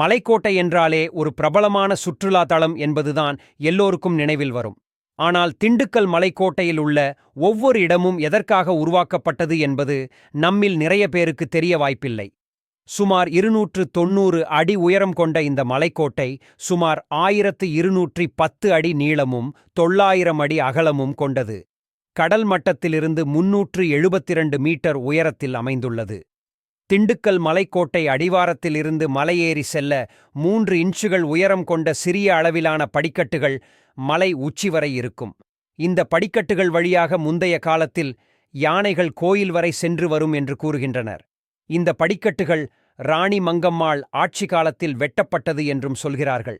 மலைக்கோட்டை என்றாலே ஒரு பிரபலமான சுற்றுலா தளம் என்பதுதான் எல்லோருக்கும் நினைவில் வரும். ஆனால் திண்டுக்கல் மலைக்கோட்டையில் உள்ள ஒவ்வொரு இடமும் எதற்காக உருவாக்கப்பட்டது என்பது நம்மில் நிறைய பேருக்கு தெரிய வாய்ப்பில்லை. சுமார் இருநூற்று தொன்னூறு அடி உயரம் கொண்ட இந்த மலைக்கோட்டை சுமார் ஆயிரத்து இருநூற்றி பத்து அடி நீளமும் தொள்ளாயிரம் அடி அகலமும் கொண்டது. கடல் மட்டத்திலிருந்து முன்னூற்று எழுபத்திரண்டு மீட்டர் உயரத்தில் அமைந்துள்ளது. திண்டுக்கல் மலைக்கோட்டை அடிவாரத்திலிருந்து மலையேறி செல்ல மூன்று இன்ச்சுகள் உயரம் கொண்ட சிறிய அளவிலான படிக்கட்டுகள் மலை உச்சி வரை இருக்கும். இந்த படிக்கட்டுகள் வழியாக முந்தைய காலத்தில் யானைகள் கோயில் வரை சென்று வரும் என்று கூறுகின்றனர். இந்த படிக்கட்டுகள் ராணி மங்கம்மாள் ஆட்சி காலத்தில் வெட்டப்பட்டது என்றும் சொல்கிறார்கள்.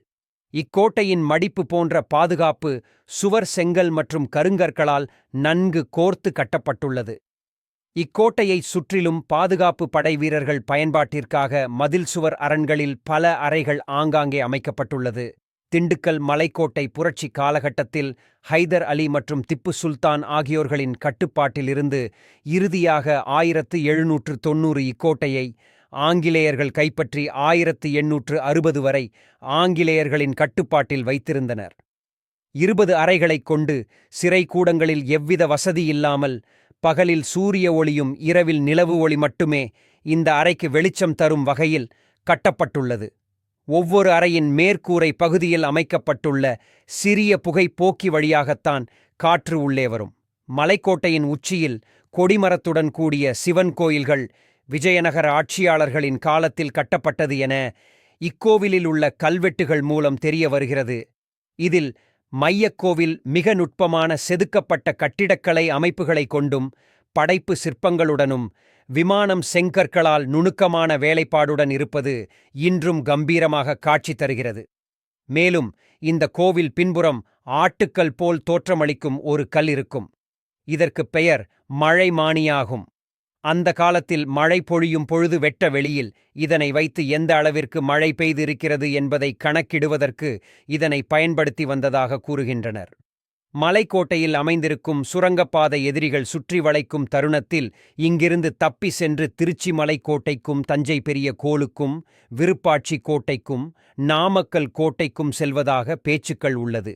இக்கோட்டையின் மடிப்பு போன்ற பாதுகாப்பு சுவர் செங்கல் மற்றும் கருங்கற்களால் நன்கு கோர்த்து கட்டப்பட்டுள்ளது. இக்கோட்டையை சுற்றிலும் பாதுகாப்பு படை வீரர்கள் பயன்பாட்டிற்காக மதில் சுவர் அரண்களில் பல அறைகள் ஆங்காங்கே அமைக்கப்பட்டுள்ளது. திண்டுக்கல் மலைக்கோட்டை புரட்சி காலகட்டத்தில் ஹைதர் அலி மற்றும் திப்பு சுல்தான் ஆகியோர்களின் கட்டுப்பாட்டிலிருந்து இறுதியாக ஆயிரத்து எழுநூற்று தொன்னூறு இக்கோட்டையை ஆங்கிலேயர்கள் கைப்பற்றி ஆயிரத்து எண்ணூற்று அறுபது வரை ஆங்கிலேயர்களின் கட்டுப்பாட்டில் வைத்திருந்தனர். இருபது அறைகளைக் கொண்டு சிறை கூடங்களில் எவ்வித வசதி இல்லாமல் பகலில் சூரிய ஒளியும் இரவில் நிலவு ஒளி மட்டுமே இந்த அறைக்கு வெளிச்சம் தரும் வகையில் கட்டப்பட்டுள்ளது. ஒவ்வொரு அறையின் மேற்கூரை பகுதியில் அமைக்கப்பட்டுள்ள சிறிய புகை போக்கி வழியாகத்தான் காற்று உள்ளே வரும். மலைக்கோட்டையின் உச்சியில் கொடிமரத்துடன் கூடிய சிவன் கோயில்கள் விஜயநகர ஆட்சியாளர்களின் காலத்தில் கட்டப்பட்டது என இக்கோவிலில் உள்ள கல்வெட்டுகள் மூலம் தெரிய வருகிறது. இதில் மையக்கோவில் மிக நுட்பமான செதுக்கப்பட்ட கட்டிடக்கலை அமைப்புகளை கொண்டும் படைப்பு சிற்பங்களுடனும் விமானம் செங்கற்களால் நுணுக்கமான வேலைப்பாடுடன் இருப்பது இன்றும் கம்பீரமாக காட்சி தருகிறது. மேலும் இந்த கோவில் பின்புறம் ஆட்டுக்கல் போல் தோற்றமளிக்கும் ஒரு கல் இருக்கும். இதற்குப் பெயர் மழைமானியாகும் அந்த காலத்தில் மழை பொழியும் பொழுது வெட்ட வெளியில் இதனை வைத்து எந்த அளவிற்கு மழை பெய்திருக்கிறது என்பதை கணக்கிடுவதற்கு இதனை பயன்படுத்தி வந்ததாக கூறுகின்றனர். மலைக்கோட்டையில் அமைந்திருக்கும் சுரங்கப்பாதை எதிரிகள் சுற்றி வளைக்கும் தருணத்தில் இங்கிருந்து தப்பி சென்று திருச்சி மலைக்கோட்டைக்கும் தஞ்சை பெரிய கோளுக்கும் விருப்பாட்சி கோட்டைக்கும் நாமக்கல் கோட்டைக்கும் செல்வதாக பேச்சுக்கள் உள்ளது.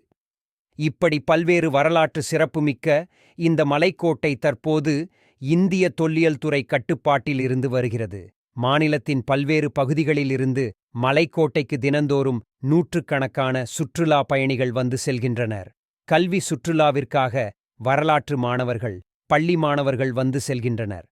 இப்படி பல்வேறு வரலாற்று சிறப்புமிக்க இந்த மலைக்கோட்டை தற்போது இந்திய தொல்லியல் துறை கட்டுப்பாட்டில் இருந்து வருகிறது. மாநிலத்தின் பல்வேறு பகுதிகளிலிருந்து மலைக்கோட்டைக்கு தினந்தோறும் நூற்றுக்கணக்கான சுற்றுலா பயணிகள் வந்து செல்கின்றனர். கல்வி சுற்றுலாவிற்காக வரலாற்று மாணவர்கள் பள்ளி மாணவர்கள் வந்து செல்கின்றனர்.